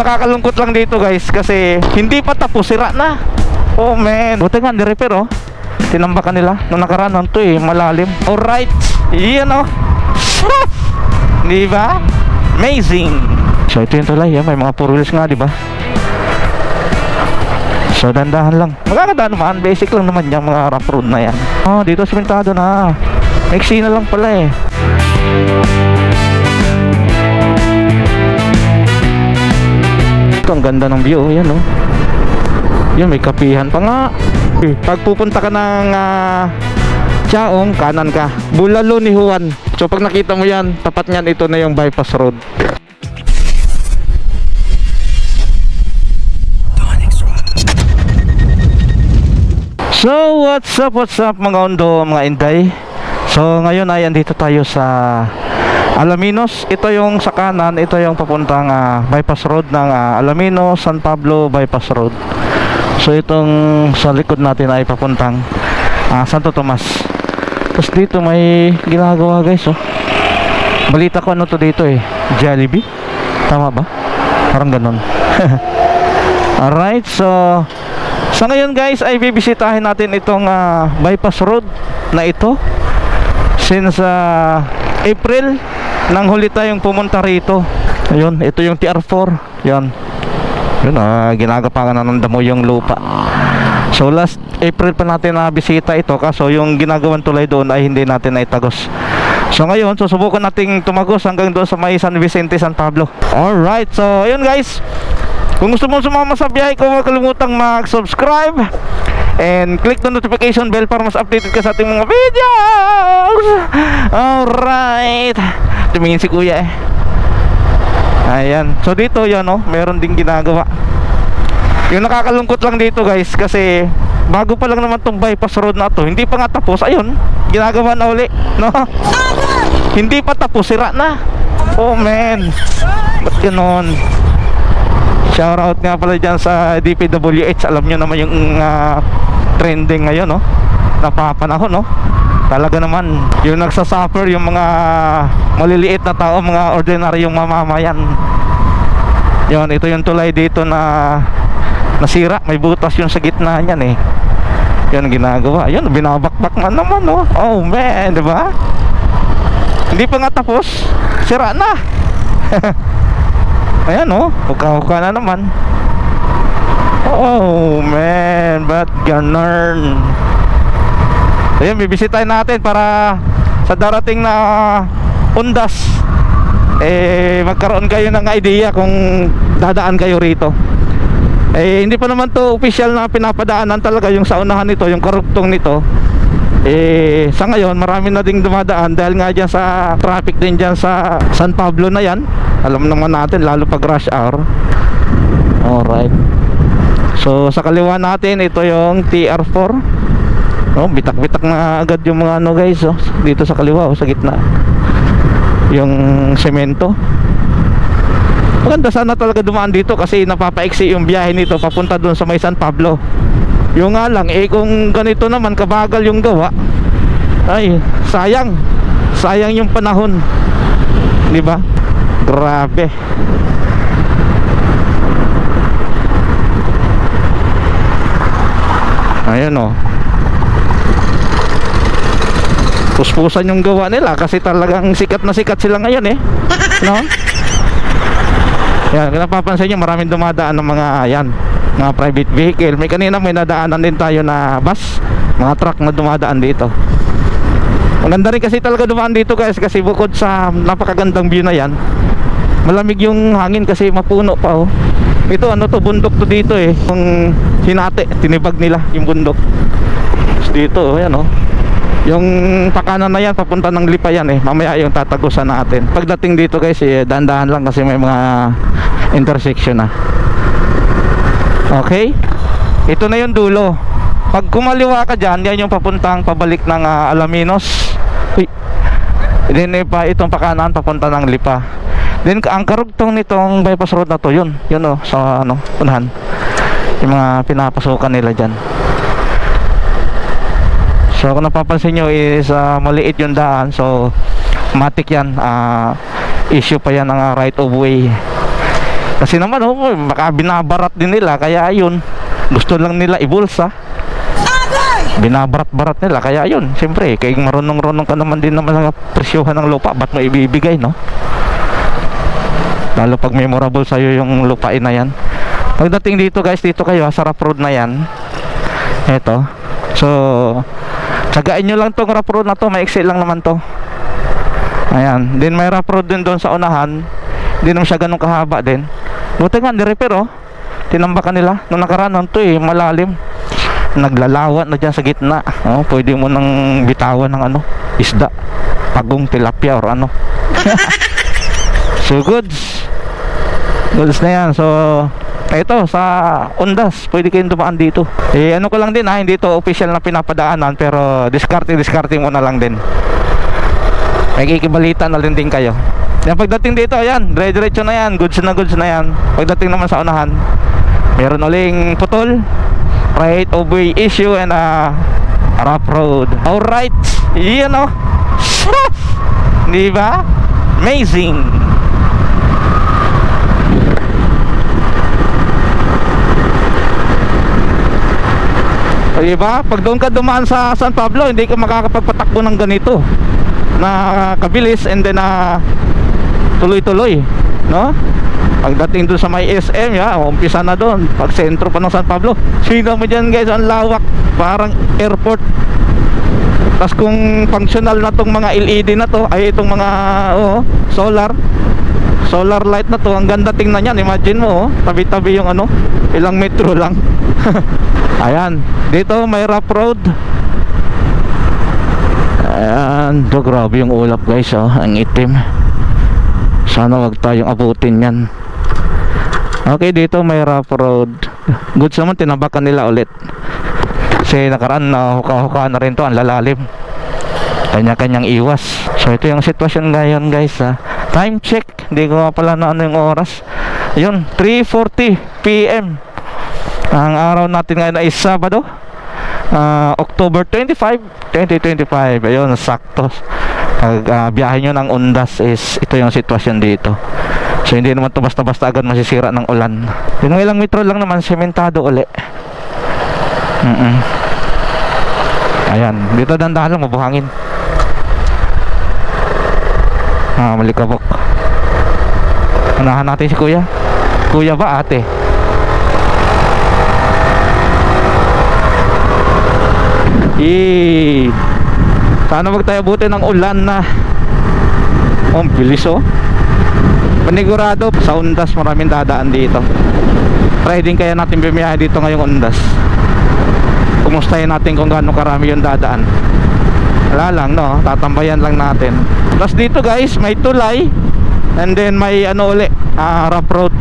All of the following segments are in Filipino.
Nakakalungkot lang dito guys kasi hindi pa tapos, sira na. Oh man. Buti nga, ni-repair oh. Tinambakan nila. Nung nakaraan nun to eh, malalim. Alright. Yan oh. di ba? Amazing. So ito yung tulay, ah. may mga four nga, di ba? So dandahan lang. Magkakadaan naman, basic lang naman yung mga rough road na yan. Oh, dito simentado na. Mixi na lang pala eh. Ito ang ganda ng view, yan oh. Yun, may kapihan pa nga. Eh, Pag pupunta ka ng ah, Chaong, kanan ka. Bulalo ni Juan. So pag nakita mo yan, tapat niyan ito na yung bypass road. So what's up, what's up mga ondo, mga inday So ngayon ay andito tayo sa Alaminos Ito yung sa kanan, ito yung papuntang ah, bypass road ng ah, Alaminos, San Pablo bypass road. So itong sa likod natin ay papuntang ah, Santo Tomas. Tapos dito may ginagawa guys oh. Balita ko ano to dito eh. Jollibee? Tama ba? Parang ganun. Alright, so sa ngayon guys ay bibisitahin natin itong ah, bypass road na ito. Since ah, April nang huli tayong pumunta rito. Ayun, ito yung TR4 Yan Yun ah, ginagapangan na ng damo yung lupa. So last April pa natin na bisita ito. Kaso yung ginagawang tulay doon ay hindi natin naitagos. So ngayon, susubukan nating tumagos hanggang doon sa may San Vicente, San Pablo. Alright, so ayun guys. Kung gusto mong sumama sa biyahe ko, huwag kalimutang mag-subscribe and click the notification bell para mas updated ka sa ating mga videos. Alright. Tumingin si kuya eh. Ayan. So dito yan oh, meron ding ginagawa. Yung nakakalungkot lang dito guys kasi bago pa lang naman tong bypass road na to, hindi pa nga tapos. Ayun, ginagawa na uli, no? Hindi pa tapos, sira na. Oh man. Ba't ganon? Shout out nga pala dyan sa DPWH Alam nyo naman yung ah, trending ngayon no? Napapanahon no? Talaga naman Yung nagsasuffer yung mga maliliit na tao Mga ordinaryong mamamayan Yun, ito yung tulay dito na Nasira, may butas yung sa gitna niyan eh ang ginagawa Yun, binabakbak man naman no? Oh man, di ba? Hindi pa nga tapos Sira na Ayan oh, huka-huka na naman. Oh man, ba't ganun? Ayan, bibisitahin natin para sa darating na undas eh magkaroon kayo ng idea kung dadaan kayo rito. Eh hindi pa naman to official na pinapadaanan talaga yung sa unahan nito, yung karugtong nito. Eh sa ngayon marami na ding dumadaan dahil nga dyan sa traffic din dyan sa San Pablo na yan. Alam naman natin lalo pag rush hour. Alright. So sa kaliwa natin ito yung TR4 oh, bitak bitak na agad yung mga ano guys oh, dito sa kaliwa oh, sa gitna. Yung semento. Maganda sana talaga dumaan dito kasi napapaiksi yung biyahe nito papunta doon sa may San Pablo yung nga lang eh kung ganito naman kabagal yung gawa ay sayang sayang yung panahon di ba Grabe. Ayan o. Puspusan yung gawa nila kasi talagang sikat na sikat sila ngayon eh. No? Yan, kung napapansin nyo maraming dumadaan ng mga yan, mga private vehicle. May kanina may nadaanan din tayo na bus, mga truck na dumadaan dito. Maganda rin kasi talaga dumaan dito guys kasi bukod sa napakagandang view na yan, malamig yung hangin kasi mapuno pa oh. Ito ano to bundok to dito eh. Yung sinate, tinibag nila yung bundok. Tapos dito oh, yan oh. Yung pakanan na yan papunta ng lipa yan eh. Mamaya yung tatagusan natin. Pagdating dito guys eh dahan-dahan lang kasi may mga intersection na. Okay? Ito na yung dulo. Pag kumaliwa ka dyan, yan yung papuntang pabalik ng ah, Alaminos. Uy. Then eh, pa itong pakanan papunta ng Lipa. Then ang karugtong nitong bypass road na to, yun, yun oh, sa ano, unahan. Yung mga pinapasukan nila diyan. So kung napapansin nyo is ah, maliit yung daan. So matik yan. ah, issue pa yan ng ah, right of way. Kasi naman, oh, baka binabarat din nila, kaya yun, gusto lang nila ibulsa. Binabarat-barat nila, kaya yun, siyempre, kaya marunong-runong ka naman din naman sa presyuhan ng lupa, ba't mo ibibigay, no? Lalo pag memorable sa'yo yung lupain na yan. Pagdating dito guys, dito kayo, sa rough road na yan. Eto. So, tsagain nyo lang tong rough road na to, maiksi lang naman to. Ayan. Then may rough road din doon sa unahan. Hindi naman siya ganun kahaba din. Buti nga, ni-repair oh. Tinambakan nila. Nung nakaraan to eh, malalim. Naglalawa na dyan sa gitna. Oh, pwede mo nang bitawan ng ano, isda. Pagong tilapia or ano. so goods. Goods na yan. So, ito sa Undas, pwede kayong dumaan dito. Eh ano ko lang din ha, hindi to official na pinapadaanan pero diskarte diskarte mo na lang din. Nakikibalita na rin din kayo. Yan pagdating dito, ayan, dire-diretso na yan, goods na goods na yan. Pagdating naman sa unahan, meron uling putol, right of way issue and a rough road. Alright, yan o. Di ba? Amazing. O diba? Pag doon ka dumaan sa San Pablo, hindi ka makakapagpatakbo ng ganito na kabilis and then na tuloy-tuloy, no? Pagdating doon sa may SM, ya, umpisa na doon. Pag sentro pa ng San Pablo, sino mo dyan guys, ang lawak, parang airport. Tapos kung functional na tong mga LED na to, ay itong mga oh, solar, solar light na to, ang ganda tingnan yan. Imagine mo, oh, tabi-tabi yung ano, ilang metro lang. Ayan, dito may rough road. Ayan, do grabe yung ulap guys, oh, ang itim. Sana wag tayong abutin yan. Okay, dito may rough road. Goods naman, tinabakan nila ulit. Kasi nakaraan na huka-huka na rin to, ang lalalim. Kanya-kanyang iwas. So ito yung sitwasyon ngayon guys ha. Time check, hindi ko pala na ano yung oras. Yun, 3.40 p.m. Ang araw natin ngayon ay Sabado. ah, October 25, 2025. Ayun, sakto. Pag ah, biyahe nyo ng Undas is ito yung sitwasyon dito. So hindi naman to basta-basta agad masisira ng ulan. Yung ilang metro lang naman, sementado uli. Mm Ayan, dito dandahan lang, mabuhangin. Ah, malikabok. Unahan natin si kuya. Kuya ba ate? Eh, sana wag tayo buti ng ulan na. Oh, bilis oh. Panigurado sa Undas maraming dadaan dito. Try kaya natin bumiyahe dito ngayong Undas. Kumustahin natin kung gaano karami yung dadaan. Wala lang no, tatambayan lang natin. Tapos dito guys, may tulay. And then may ano uli, ah, rough road.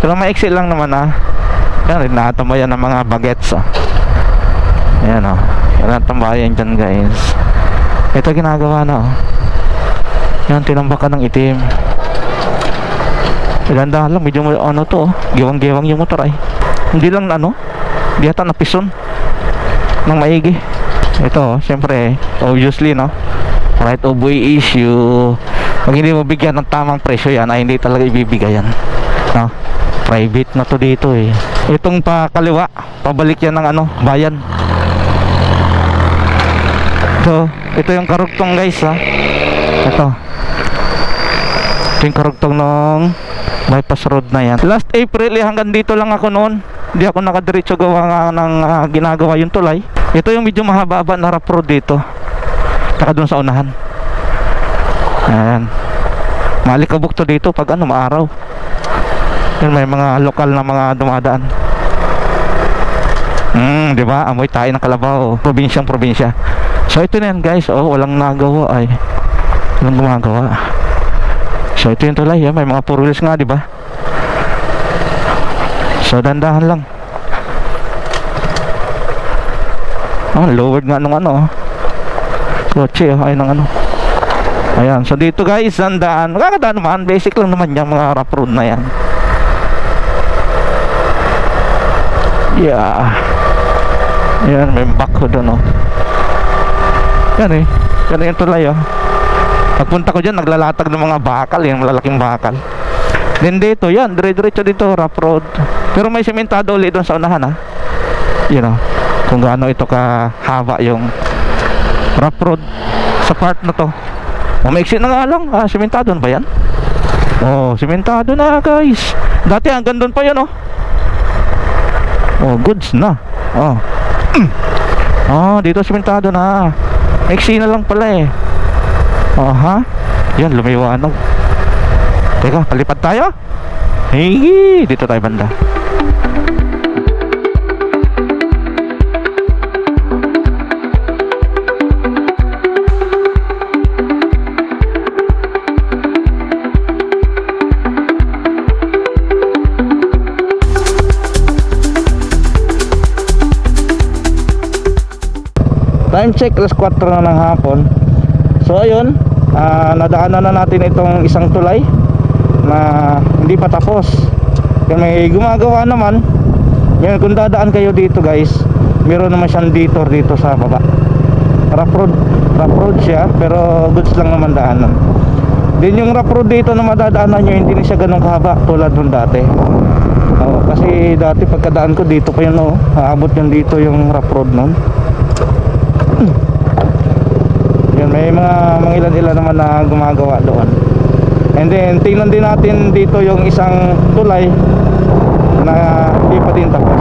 Pero may exit lang naman ah. Yan, natambayan ng mga bagets ah. Ayan oh. Ang tambayan dyan guys. Ito ginagawa na oh. Yan, tinambakan ng itim. Ganda lang, medyo ano to oh. Giwang-giwang yung motor ay. Hindi lang ano, di yata napison ng maigi. Ito, oh, syempre, obviously, no? Right of way issue. Pag hindi mo bigyan ng tamang presyo yan, ay hindi talaga ibibigay yan. No? Private na to dito eh. Itong pa kaliwa, pabalik yan ng ano, bayan. So, ito yung karugtong guys ha. Ito. Ito yung karugtong ng bypass road na yan. Last April eh, hanggang dito lang ako noon. Hindi ako nakadiretso gawa nga ng ah, ginagawa yung tulay. Ito yung medyo mahaba-haba na rough road dito. Taka doon sa unahan. Ayan. Malikabok to dito pag ano, maaraw. Yun, may mga lokal na mga dumadaan. Hmm, di ba? Amoy tayo ng kalabaw. Probinsyang probinsya. So ito na yan guys. Oh, walang nagawa ay. Walang gumagawa. So ito yung tulay. Yan. May mga four nga, di ba? So dandahan lang. Oh, lowered nga nung ano. oh. Kotse, oh, ayun ang ano. Ayan, so dito guys, dandaan. Magkakadaan naman, basic lang naman yung mga rough road na yan. Yeah. Yan, may backhoe doon, oh. Yan eh. Yan yung tulay, oh. Pagpunta ko dyan, naglalatag ng mga bakal, yung malalaking bakal. Then dito, yan, dire-diretso dito, rough road. Pero may sementado ulit doon sa unahan ha. You know, kung gaano ito kahaba yung rough road sa part na to. O, maiksi na nga lang. Ah, sementado na ba yan? Oh, sementado na guys. Dati hanggang doon pa yun oh. Oh, goods na. Oh. Oh, dito sementado na. Maiksi na lang pala eh. Oh, ha? Yan, lumiwanag. Teka, palipad tayo? Hey, dito tayo banda. Time check, alas 4 na ng hapon. So ayun, ah, nadaanan na natin itong isang tulay na hindi pa tapos. Kaya may gumagawa naman. Ngayon kung dadaan kayo dito guys, meron naman siyang detour dito sa baba. Rough road, rough road siya, pero goods lang naman daanan. Din yung rough road dito na madadaanan nyo, hindi na siya ganun kahaba tulad nung dati. Oo, kasi dati pagkadaan ko dito pa yun, oh, aabot yun dito yung rough road nun. Yun, may mga mangilan ilan naman na gumagawa doon. And then, tingnan din natin dito yung isang tulay na hindi pa din tapos.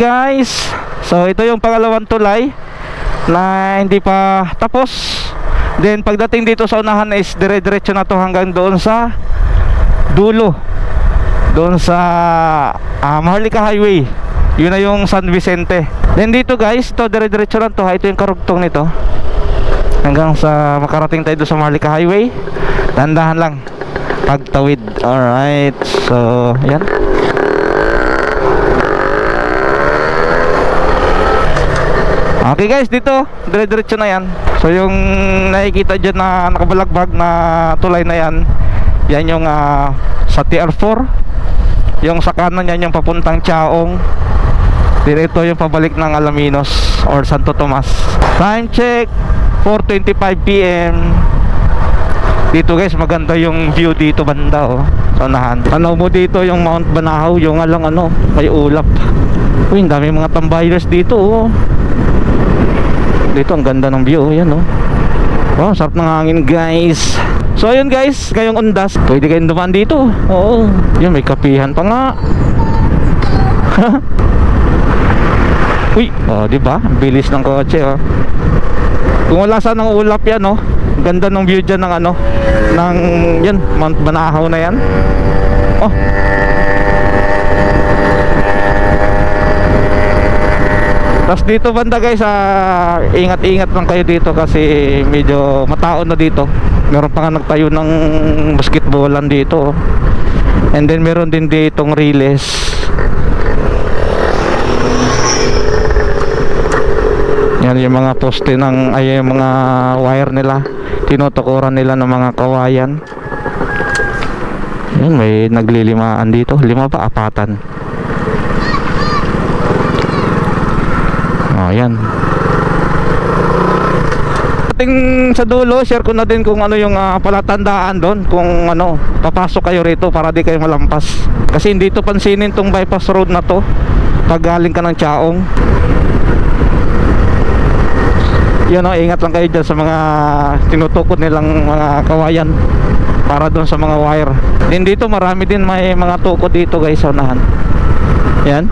Guys. So ito yung pangalawang tulay Na hindi pa tapos. Then pagdating dito sa unahan is dire-diretso na to hanggang doon sa Dulo. Doon sa ah, Maharlika Highway. Yun na yung San Vicente. Then dito guys Ito dire-diretso lang to. Ha. Ito yung karugtong nito. Hanggang sa makarating tayo doon sa Maharlika Highway. Dandahan lang. Pagtawid. Alright. So yan Okay guys, dito, dire-diretso na yan. So yung nakikita dyan na nakabalagbag na tulay na yan, yan yung ah, sa TR4. Yung sa kanan yan yung papuntang Chaong. Direto yung pabalik ng Alaminos or Santo Tomas. Time check, 4.25pm. Dito guys, maganda yung view dito banda oh. Sa unahan. Ano mo dito yung Mount Banahaw, yung alang ano, may ulap. Uy, dami mga tambayers dito oh. Dito ang ganda ng view, yan oh. Wow, sarap ng hangin guys. So ayun guys, kayong undas, pwede kayong dumaan dito. Oo. Yun, may kapihan pa nga. Uy, oh, di ba? Bilis ng kotse oh. Kung wala sa ng ulap yan oh. Ganda ng view dyan ng ano ng yan, Mount Banahaw na yan. Oh. Tapos dito banda guys, ah, ingat-ingat lang kayo dito kasi medyo mataon na dito. Meron pa nga nagtayo ng basketballan dito. oh. And then meron din ditong riles. Yan yung mga poste ng ay yung mga wire nila. Tinutukuran nila ng mga kawayan. Yan, may naglilimaan dito. Lima pa, apatan. Oh, yan. Ating sa dulo, share ko na din kung ano yung ah, palatandaan doon kung ano, papasok kayo rito para di kayo malampas. Kasi hindi to pansinin tong bypass road na to pag galing ka ng Chaong. Yun oh, ingat lang kayo dyan sa mga tinutukod nilang mga kawayan para doon sa mga wire. Din dito marami din may mga tukod dito guys unahan. Yan,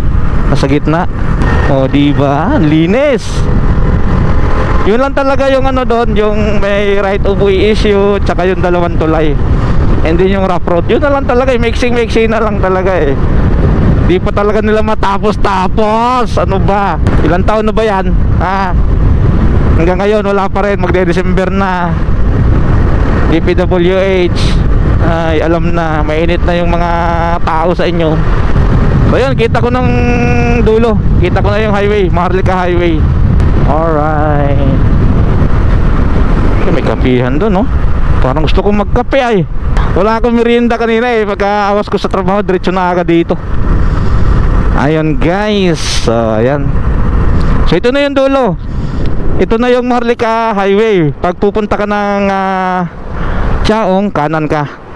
nasa gitna. O, di ba? Linis. Yun lang talaga yung ano doon, yung may right of way issue, tsaka yung dalawang tulay. And then yung rough road, yun na lang talaga, eh, mixing mixing na lang talaga eh. Di pa talaga nila matapos-tapos. Ano ba? Ilang taon na ba yan? Ha? Hanggang ngayon, wala pa rin. Magde-December na. DPWH. Ay, alam na. Mainit na yung mga tao sa inyo. So yun, kita ko ng dulo. Kita ko na yung highway. Maharlika Highway. Alright. May kapihan doon, no? Parang gusto kong magkape ay. Wala akong merienda kanina eh. Pagka awas ko sa trabaho, diretso na agad dito. Ayun guys. So, ayan. So, ito na yung dulo. Ito na yung Maharlika Highway. Pag pupunta ka ng ah, Chaong, kanan ka.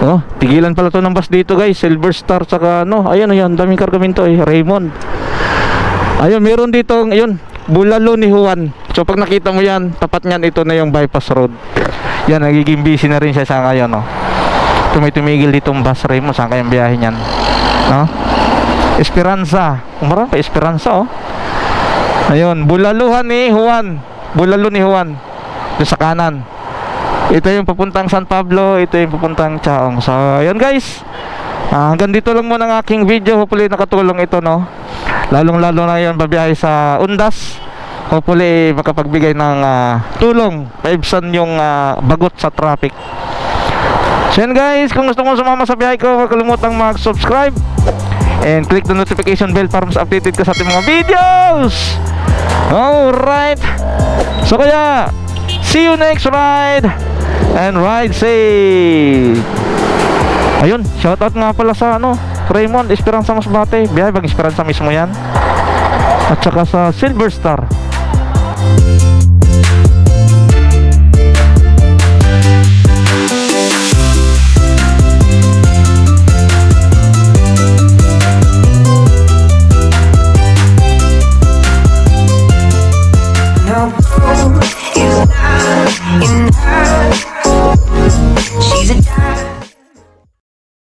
Oh, tigilan pala to ng bus dito guys. Silver Star saka ano. Ayun, ayun. Daming kargamento eh. Raymond. Ayun, meron dito, ayun, bulalo ni Juan. So pag nakita mo yan, tapat niyan, ito na yung bypass road. Yan, nagiging busy na rin siya sa ngayon, no. Tumitumigil dito ang bus Raymond, saan kayang biyahe niyan? No? Esperanza. Umarang pa Esperanza, oh. Ayun, bulaluhan ni Juan. Bulalo ni Juan. Doon sa kanan. Ito yung papuntang San Pablo, ito yung papuntang Chaong. So, ayun guys. Ah, hanggang dito lang muna ang aking video. Hopefully nakatulong ito, no. Lalong lalo na yun babiyahe sa Undas. Hopefully makapagbigay ng ah, tulong. Paibsan yung ah, bagot sa traffic. So yan guys, kung gusto mo sumama sa biyahe ko, huwag kalimutang mag-subscribe and click the notification bell para mas updated ka sa ating mga videos. Alright. So kaya, see you next ride and ride safe. Ayun, shoutout nga pala sa ano, Raymond Esperanza Masbate. Biyahe bang Esperanza mismo yan? At saka sa Silver Star.